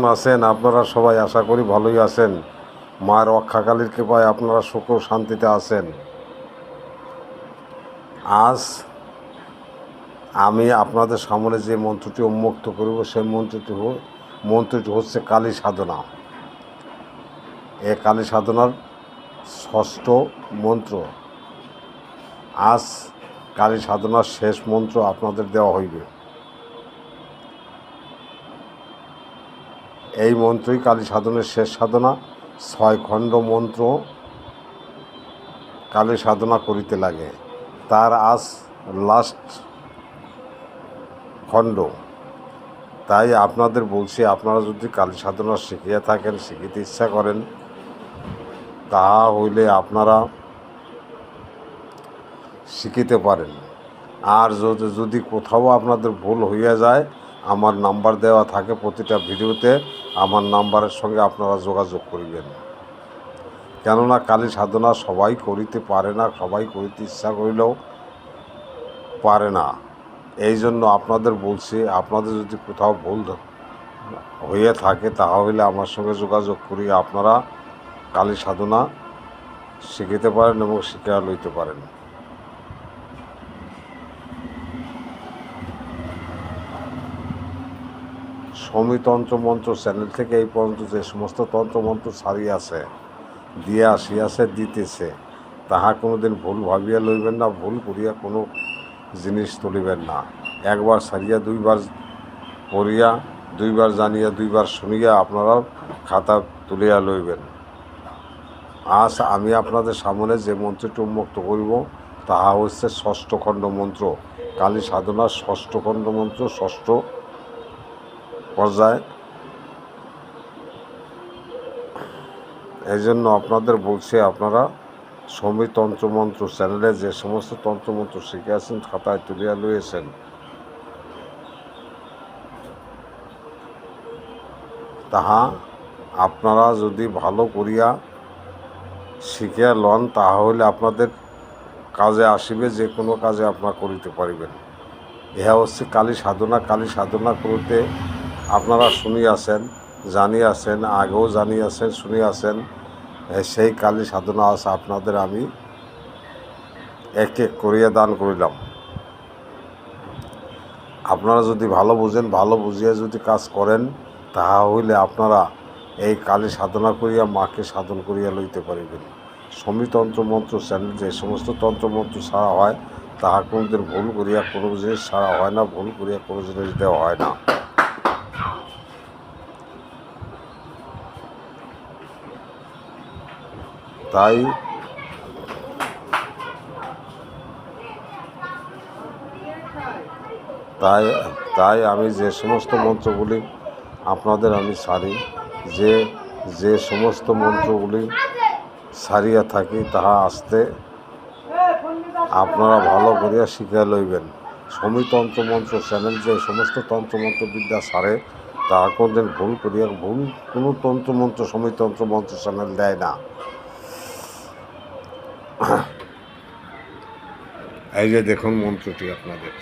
কেমন আছেন? আপনারা সবাই আশা করি ভালোই আছেন। মায়ের রক্ষাকালীর কৃপায় আপনারা সুখ শান্তিতে আছেন। আজ আমি আপনাদের সামনে যে মন্ত্রটি উন্মুক্ত করব, সেই মন্ত্রটি মন্ত্রটি হচ্ছে কালী সাধনা। এ কালী সাধনার ষষ্ঠ মন্ত্র। আজ কালী সাধনার শেষ মন্ত্র আপনাদের দেওয়া হইবে। এই মন্ত্রই কালী সাধনের শেষ সাধনা, ছয় খণ্ড মন্ত্র কালী সাধনা করিতে লাগে। তার আজ লাস্ট খণ্ড। তাই আপনাদের বলছি, আপনারা যদি কালী সাধনা শিখিয়ে থাকেন, শিখিতে ইচ্ছা করেন তাহা হইলে আপনারা শিখিতে পারেন। আর যদি যদি কোথাও আপনাদের ভুল হইয়া যায় আমার নাম্বার দেওয়া থাকে প্রতিটা ভিডিওতে, আমার নাম্বারের সঙ্গে আপনারা যোগাযোগ করিবেন। কেননা কালী সাধনা সবাই করিতে পারে না, সবাই করিতে ইচ্ছা করিলেও পারে না। এই জন্য আপনাদের বলছি, আপনাদের যদি কোথাও ভুল হয়ে থাকে তাহলে আমার সঙ্গে যোগাযোগ করি আপনারা কালী সাধনা শিখিতে পারেন এবং শিক্ষা লইতে পারেন। সমী তন্ত্রমন্ত্র চ্যানেল থেকে এই পর্যন্ত যে সমস্ত তন্ত্রমন্ত্র ছাড়িয়ে আছে, দিয়ে আসিয়াছে, দিতেছে, তাহা কোনোদিন ভুল ভাবিয়া লইবেন না, ভুল করিয়া কোনো জিনিস তুলিবেন না। একবার সারিয়া দুইবার পড়িয়া, দুইবার জানিয়া, দুইবার শুনিয়া আপনারা খাতা তুলিয়া লইবেন। আজ আমি আপনাদের সামনে যে মন্ত্রটি উন্মুক্ত করিব, তাহা হচ্ছে ষষ্ঠ খণ্ড মন্ত্র। কালী সাধনার ষষ্ঠ খণ্ড মন্ত্র, ষষ্ঠ পর্যায়ে। এই জন্য আপনাদের বলছি, আপনারা সমী তন্ত্রমন্ত্র চ্যানেলে যে সমস্ত তন্ত্রমন্ত্র শিখে খাতায় তুলিয়া লইয়েছেন। তাহা আপনারা যদি ভালো করিয়া শিখিয়া লন, তাহলে আপনাদের কাজে আসিবে, যে কোনো কাজে আপনারা করিতে পারিবেন। ইহা হচ্ছে কালী সাধনা। কালী সাধনা করতে আপনারা শুনিয়াছেন জানিয়াছেন আগেও জানিয়াছেন শুনিয়াছেন এ, সেই কালী সাধনা আছে আপনাদের আমি এক এক করিয়া দান করিলাম। আপনারা যদি ভালো বুঝেন ভালো বুঝিয়া যদি কাজ করেন তাহা হইলে আপনারা এই কালী সাধনা করিয়া মাকে সাধন করিয়া লইতে পারিবেন। মন্ত্র চ্যানেল যে সমস্ত তন্ত্রমন্ত্র ছাড়া হয় তাহা কোনোদিন ভুল করিয়া কোনো জিনিস ছাড়া হয় না ভুল করিয়া কোনো জিনিস দেওয়া হয় না। তাই তাই তাই আমি যে সমস্ত মন্ত্রগুলি আপনাদের আমি সারি, যে যে সমস্ত মন্ত্রগুলি সারিয়া থাকি তাহা আসতে আপনারা ভালো করিয়া শিখিয়া লইবেন। তন্ত্রমন্ত্র চ্যানেল যে সমস্ত তন্ত্রমন্ত্র বিদ্যা সারে, তাহা কোনদিন ভুল করিয়া, ভুল কোনো তন্ত্রমন্ত্র সমী তন্ত্রমন্ত্র চ্যানেল দেয় না। এই যে দেখুন মন্ত্রটি আপনাদের।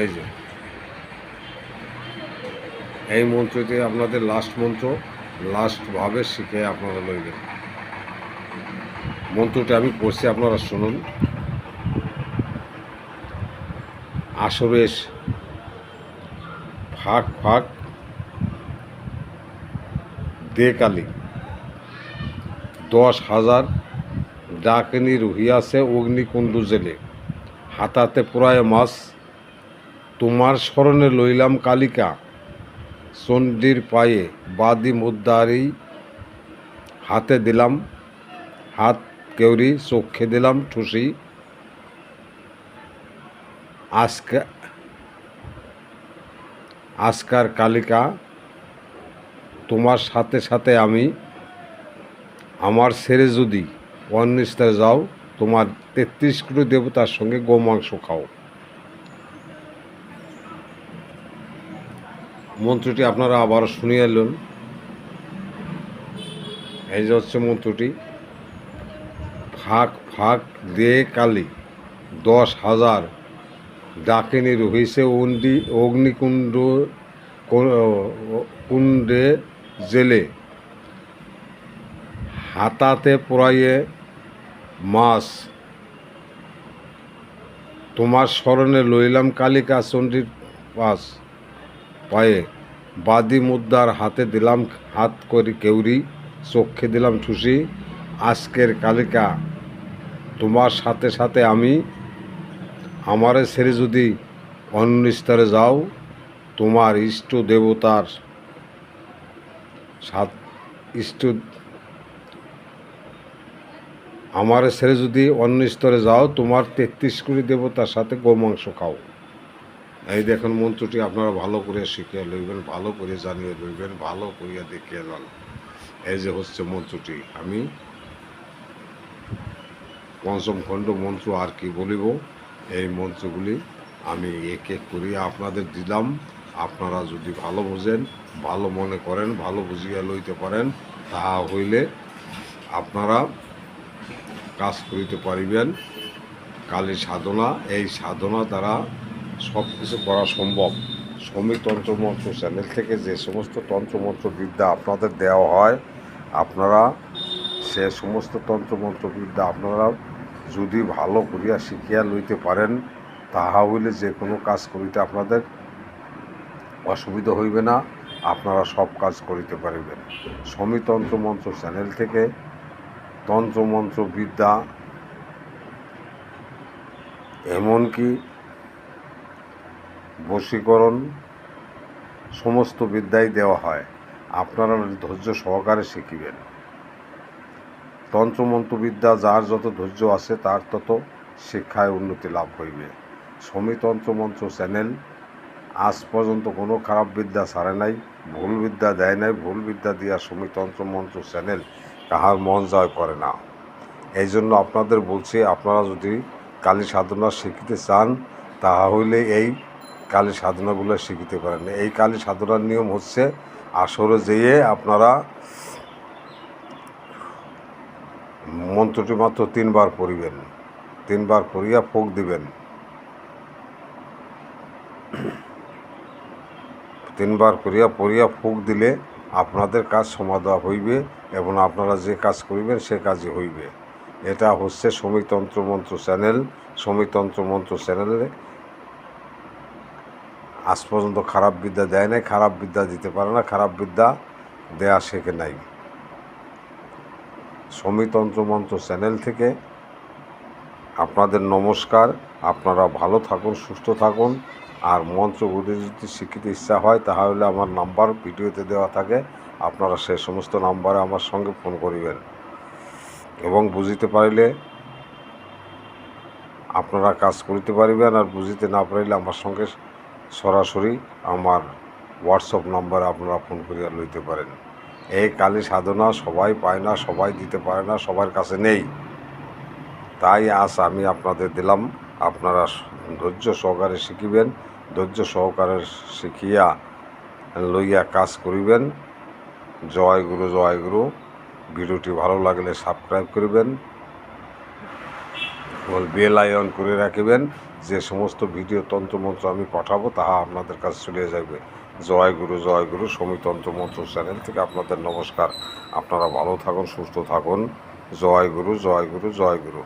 এই যে। এই মন্ত্রটি আপনাদের লাস্ট মন্ত্র লাস্টভাবে শিখে আপনারা লইবেন। মন্ত্রটি আমি পড়ছি, আপনারা শুনুন। আসবেশ ফাঁক ফাঁক দে কালী দশ হাজার ডাকিনী রহিয়াছে অগ্নিকুণ্ড জেলে। হাতাতে পুরায় মাছ। তোমার স্মরণে লইলাম কালিকা। চণ্ডীর পায়ে বাদি মুদ্রারি হাতে দিলাম। হাত কেউরি চোখে দিলাম ঠুসি। আজকে আজকার কালিকা, তোমার সাথে সাথে আমি আমার ছেড়ে যদি অন্যস্থানে যাও, তোমার তেত্রিশ কোটি দেবতার সঙ্গে গোমাংস খাও। মন্ত্রটি আপনারা আবার শুনিয়ে এলেন। এই যে হচ্ছে মন্ত্রটি। ফাঁক ফাঁক, দে কালী, দশ হাজার। ডাকিনী অন্ডি অগ্নিকুণ্ড কুণ্ডে জেলে। হাতাতে পোড়াইয়ে মাছ। তোমার স্মরণে লইলাম কালিকা চণ্ডীর পাশ। পায়ে বাদি মুদ্রার হাতে দিলাম হাত করি কেউরি, চক্ষে দিলাম ঠুসি। আজকের কালিকা, তোমার সাথে সাথে আমি, আমারে ছেড়ে যদি অন্য স্তরে যাও, তোমার ইষ্ট দেবতার সাত ইষ্ট আমার ছেড়ে যদি অন্য স্তরে যাও, তোমার তেত্রিশ কোটি দেবতার সাথে গোমাংস খাও। এই দেখুন মন্ত্রটি আপনারা ভালো করে শিখিয়ে লইবেন, ভালো করে জানিয়ে লইবেন, ভালো করিয়া দেখিয়ে যান। এই যে হচ্ছে মন্ত্রটি। আমি পঞ্চম খণ্ড মন্ত্র আর কি বলিব? এই মন্ত্রগুলি আমি এক এক করিয়া আপনাদের দিলাম। আপনারা যদি ভালো বোঝেন, ভালো মনে করেন, ভালো বুঝিয়া লইতে পারেন, তাহা হইলে আপনারা কাজ করিতে পারিবেন। কালী সাধনা, এই সাধনা দ্বারা সব কিছু করা সম্ভব। শ্রমিক তন্ত্রমন্ত্র চ্যানেল থেকে যে সমস্ত তন্ত্রমন্ত্র বিদ্যা আপনাদের দেওয়া হয়, আপনারা সে সমস্ত তন্ত্রমন্ত্র বিদ্যা আপনারা যদি ভালো করিয়া শিখিয়া লইতে পারেন, তাহা হইলে যে কোনো কাজ করিতে আপনাদের অসুবিধা হইবে না। আপনারা সব কাজ করিতে পারিবেন। সমী তন্ত্রমন্ত্র চ্যানেল থেকে তন্ত্রমন্ত্র বিদ্যা এমনকি বশীকরণ সমস্ত বিদ্যাই দেওয়া হয়। আপনারা ধৈর্য সহকারে শিখিবেন। তন্ত্রমন্ত্র বিদ্যা যার যত ধৈর্য আছে, তার তত শিক্ষায় উন্নতি লাভ হইবে। সমী তন্ত্রমন্ত্র চ্যানেল, আজ পর্যন্ত কোনো খারাপ বিদ্যা ছাড়ে নাই, ভুল বিদ্যা দেয় নাই, ভুল বিদ্যা দিয়া সমী তন্ত্রমন্ত্র চ্যানেল কাহার মন জয় করে না। এই জন্য আপনাদের বলছি, আপনারা যদি কালী সাধনা শিখিতে চান তাহা হইলে এই কালী সাধনাগুলো শিখিতে পারেন। এই কালী সাধনার নিয়ম হচ্ছে, আসরে যেয়ে আপনারা মন্ত্রটি মাত্র তিনবার পড়িবেন। তিনবার পড়িয়া ফোক দিবেন। তিনবার করিয়া, পড়িয়া ফুক দিলে আপনাদের কাজ সমাধা হইবে এবং আপনারা যে কাজ করিবেন সে কাজই হইবে। এটা হচ্ছে সমিতন্ত্র মন্ত্র চ্যানেল। সমিতন্ত্র মন্ত্র চ্যানেলে আজ পর্যন্ত খারাপ বিদ্যা দেয় নাই, খারাপ বিদ্যা দিতে পারে না, খারাপ বিদ্যা দেয়া শেখে নাই। সমিতন্ত্র মন্ত্র চ্যানেল থেকে আপনাদের নমস্কার। আপনারা ভালো থাকুন, সুস্থ থাকুন। আর মন্ত্র মন্ত্রগুলি যদি শিখিতে ইচ্ছা হয়, তাহলে আমার নাম্বার ভিডিওতে দেওয়া থাকে। আপনারা সে সমস্ত নাম্বারে আমার সঙ্গে ফোন করিবেন। এবং বুঝিতে পারিলে আপনারা কাজ করিতে পারিবেন, আর বুঝিতে না পারিলে আমার সঙ্গে সরাসরি আমার হোয়াটসঅ্যাপ নাম্বারে আপনারা ফোন করিয়া লইতে পারেন। এই কালী সাধনা সবাই পায় না, সবাই দিতে পারে না, সবার কাছে নেই। তাই আজ আমি আপনাদের দিলাম। আপনারা ধৈর্য সহকারে শিখিবেন। ধৈর্য সহকারে শিখিয়া লইয়া কাজ করিবেন। জয় গুরু জয় গুরু। ভিডিওটি ভালো লাগলে সাবস্ক্রাইব করিবেন। বেল আইকন করে রাখিবেন। যে সমস্ত ভিডিও তন্ত্রমন্ত্র আমি পাঠাবো, তাহা আপনাদের কাছে চলে যাবে জয় গুরু জয় গুরু। সমিতন্ত্র মন্ত্র চ্যানেল থেকে আপনাদের নমস্কার। আপনারা ভালো থাকুন, সুস্থ থাকুন। জয় গুরু জয় গুরু জয় গুরু।